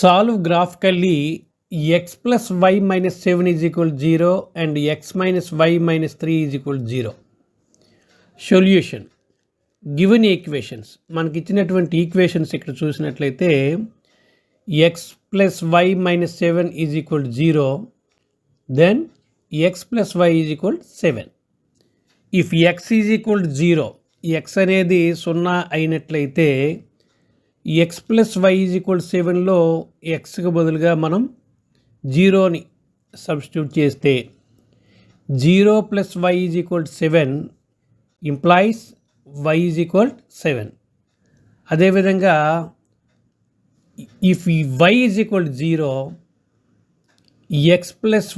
Solve graphically x plus y minus 7 is equal to 0 and x minus y minus 3 is equal to 0 solution given equations మనకి ఇచ్చినటువంటి equations ఇక్కడ చూసినట్లయితే x plus y minus seven is equal zero then x plus y is equal seven if x is equal zero x అనేది సున్నా అయినట్లయితే x plus y is equal సెవెన్లో ఎక్స్కి బదులుగా మనం జీరోని సబ్స్టిట్యూట్ చేస్తే zero plus y is equal seven implies y is equal seven అదేవిధంగా if y is equal zero x plus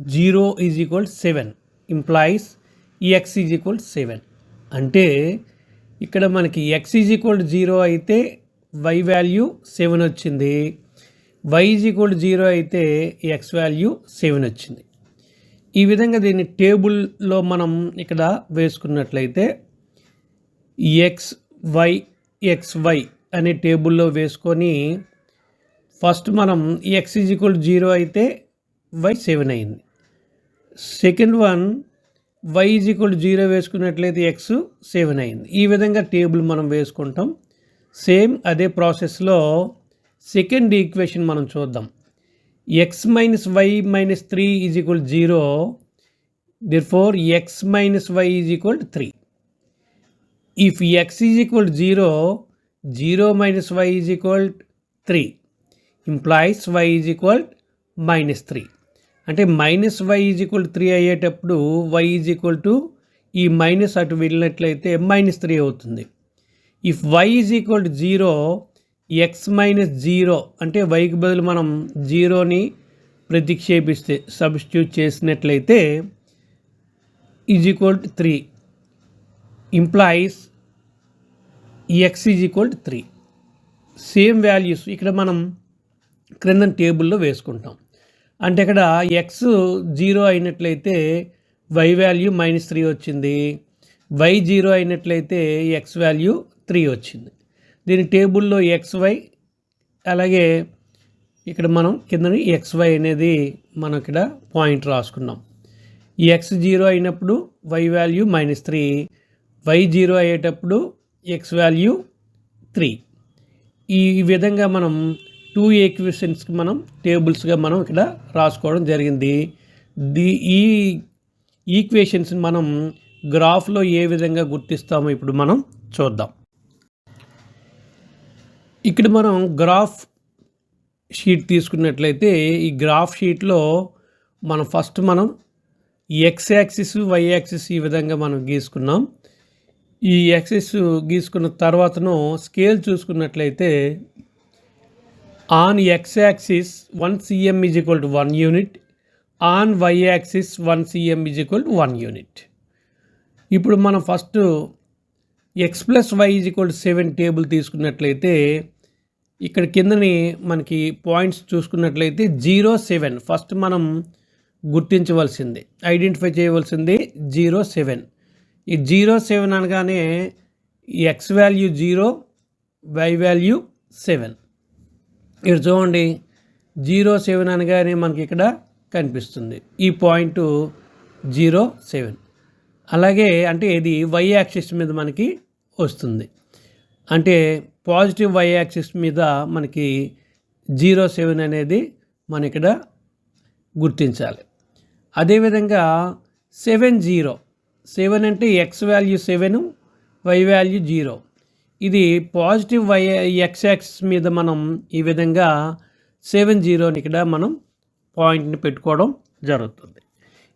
zero is equal seven implies x is equal seven అంటే ఇక్కడ మనకి ఎక్స్ ఈజ్ ఈక్వల్ జీరో అయితే y value seven వచ్చింది. Y is equal zero అయితే x value seven వచ్చింది. ఈ విధంగా దీన్ని టేబుల్లో మనం ఇక్కడ వేసుకున్నట్లయితే ఎక్స్ వై ఎక్స్ వై అనే టేబుల్లో వేసుకొని ఫస్ట్ మనం ఎక్స్ ఈజ్ ఈక్వల్ జీరో అయితే వై సెవెన్ అయింది. Second one y is equal zero వేసుకున్నట్లయితే ఎక్స్ సెవెన్ అయింది. ఈ విధంగా టేబుల్ మనం వేసుకుంటాం. సేమ్ అదే ప్రాసెస్లో సెకండ్ ఈక్వేషన్ మనం చూద్దాం. X minus y minus three is equal zero therefore x minus y is equal three if x is equal zero zero minus y is equal three implies y is equal minus three అంటే minus y is equal three అయ్యేటప్పుడు y is equal to ఈ minus అటు వెళ్ళినట్లయితే minus three అవుతుంది. If y is equal to zero x minus zero అంటే వైకి బదులు మనం జీరోని ప్రతిక్షేపిస్తే సబ్స్టిట్యూట్ చేసినట్లయితే is equal to three implies x is equal to three same values ఇక్కడ మనం క్రింద టేబుల్లో వేసుకుంటాం. అంటే ఇక్కడ ఎక్స్ జీరో అయినట్లయితే వై వాల్యూ మైనస్ త్రీ వచ్చింది. వై జీరో అయినట్లయితే ఎక్స్ వాల్యూ త్రీ వచ్చింది. దీని టేబుల్లో ఎక్స్వై అలాగే ఇక్కడ మనం కింద ఎక్స్వై అనేది మనం ఇక్కడ పాయింట్ రాసుకున్నాం. ఎక్స్ జీరో అయినప్పుడు y value minus three y zero అయ్యేటప్పుడు ఎక్స్ వాల్యూ త్రీ. ఈ విధంగా మనం టూ ఈక్వేషన్స్కి మనం టేబుల్స్గా మనం ఇక్కడ రాసుకోవడం జరిగింది. ది ఈ ఈక్వేషన్స్ మనం గ్రాఫ్లో ఏ విధంగా గుర్తిస్తామో ఇప్పుడు మనం చూద్దాం. ఇక్కడ మనం గ్రాఫ్ షీట్ తీసుకున్నట్లయితే ఈ గ్రాఫ్ షీట్లో మనం ఫస్ట్ మనం ఎక్స్ యాక్సిస్ వై యాక్సిస్ ఈ విధంగా మనం గీసుకున్నాం. ఈ యాక్సిస్ గీసుకున్న తర్వాతను స్కేల్ చూసుకున్నట్లయితే on x axis one cm is equal to one unit on y axis one cm is equal to one unit ఇప్పుడు మనం first x plus y is equal seven table తీసుకున్నట్లయితే ఇక్కడ కిందని మనకి పాయింట్స్ చూసుకున్నట్లయితే zero seven first మనం గుర్తించవలసింది identify చేయవలసింది zero seven ఈ జీరో సెవెన్ అనగానే x value zero y value seven ఇక్కడ చూడండి జీరో సెవెన్ అనగానే మనకి ఇక్కడ కనిపిస్తుంది. ఈ పాయింట్ జీరో సెవెన్ అలాగే అంటే ఇది వై యాక్సిస్ మీద మనకి వస్తుంది. అంటే పాజిటివ్ వై యాక్సిస్ మీద మనకి జీరో సెవెన్ అనేది మన ఇక్కడ గుర్తించాలి. అదేవిధంగా సెవెన్ జీరో సెవెన్ అంటే x value seven y value zero. ఇది పాజిటివ్ వై ఎక్స్ యాక్సిస్ మీద మనం ఈ విధంగా సెవెన్ జీరోని ఇక్కడ మనం పాయింట్ని పెట్టుకోవడం జరుగుతుంది.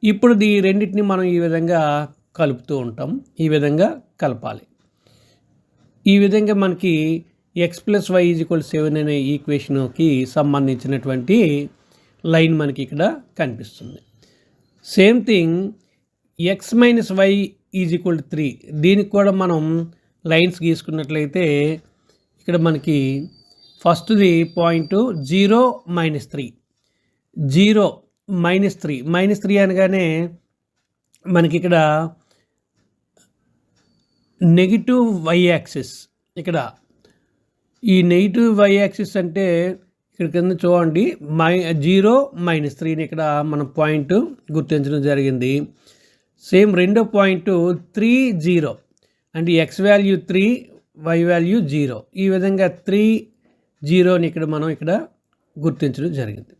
ఇప్పుడు ఈ రెండింటిని మనం ఈ విధంగా కలుపుతూ ఉంటాం. ఈ విధంగా కలపాలి. ఈ విధంగా మనకి x plus y is equal seven అనే ఈక్వేషన్కి సంబంధించినటువంటి లైన్ మనకి ఇక్కడ కనిపిస్తుంది. Same thing x minus y is equal to three దీనికి కూడా మనం లైన్స్ గీసుకున్నట్లయితే ఇక్కడ మనకి ఫస్ట్ది point zero minus three zero minus three minus three అనగానే మనకి ఇక్కడ నెగిటివ్ వై యాక్సిస్. ఇక్కడ ఈ నెగిటివ్ వై యాక్సిస్ అంటే ఇక్కడ కింద చూడండి మై జీరో మైనస్ త్రీని ఇక్కడ మనం పాయింట్ గుర్తించడం జరిగింది. సేమ్ రెండో పాయింట్ త్రీ జీరో. అంటే x value three y value zero. ఈ విధంగా త్రీ జీరోని ఇక్కడ మనం ఇక్కడ గుర్తించడం జరిగింది.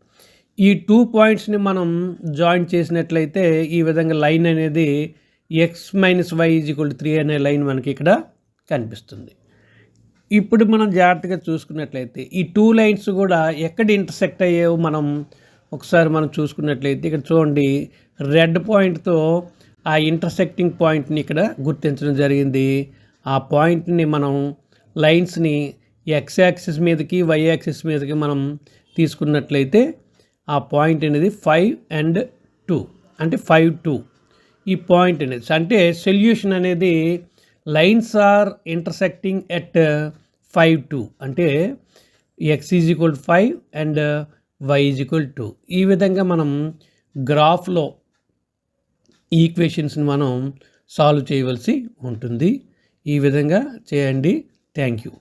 ఈ టూ పాయింట్స్ని మనం జాయిన్ చేసినట్లయితే ఈ విధంగా లైన్ అనేది x minus y is equal three అనే లైన్ మనకి ఇక్కడ కనిపిస్తుంది. ఇప్పుడు మనం జాగ్రత్తగా చూసుకున్నట్లయితే ఈ టూ లైన్స్ కూడా ఎక్కడ ఇంటర్సెక్ట్ అయ్యేవో మనం ఒకసారి మనం చూసుకున్నట్లయితే ఇక్కడ చూడండి రెడ్ పాయింట్తో ఆ ఇంటర్సెక్టింగ్ పాయింట్ని ఇక్కడ గుర్తించడం జరిగింది. ఆ పాయింట్ని మనం లైన్స్ని ఎక్స్ యాక్సిస్ మీదకి వై యాక్సిస్ మీదకి మనం తీసుకున్నట్లయితే ఆ పాయింట్ అనేది ఫైవ్ అండ్ టూ. అంటే ఫైవ్ టూ. ఈ పాయింట్ అనేది uh, అంటే సొల్యూషన్ అనేది lines are intersecting at five two అంటే x is equal five and y is equal two ఈ విధంగా మనం గ్రాఫ్లో ఈక్వేషన్స్ని మనం సాల్వ్ చేయవలసి ఉంటుంది. ఈ విధంగా చేయండి. Thank you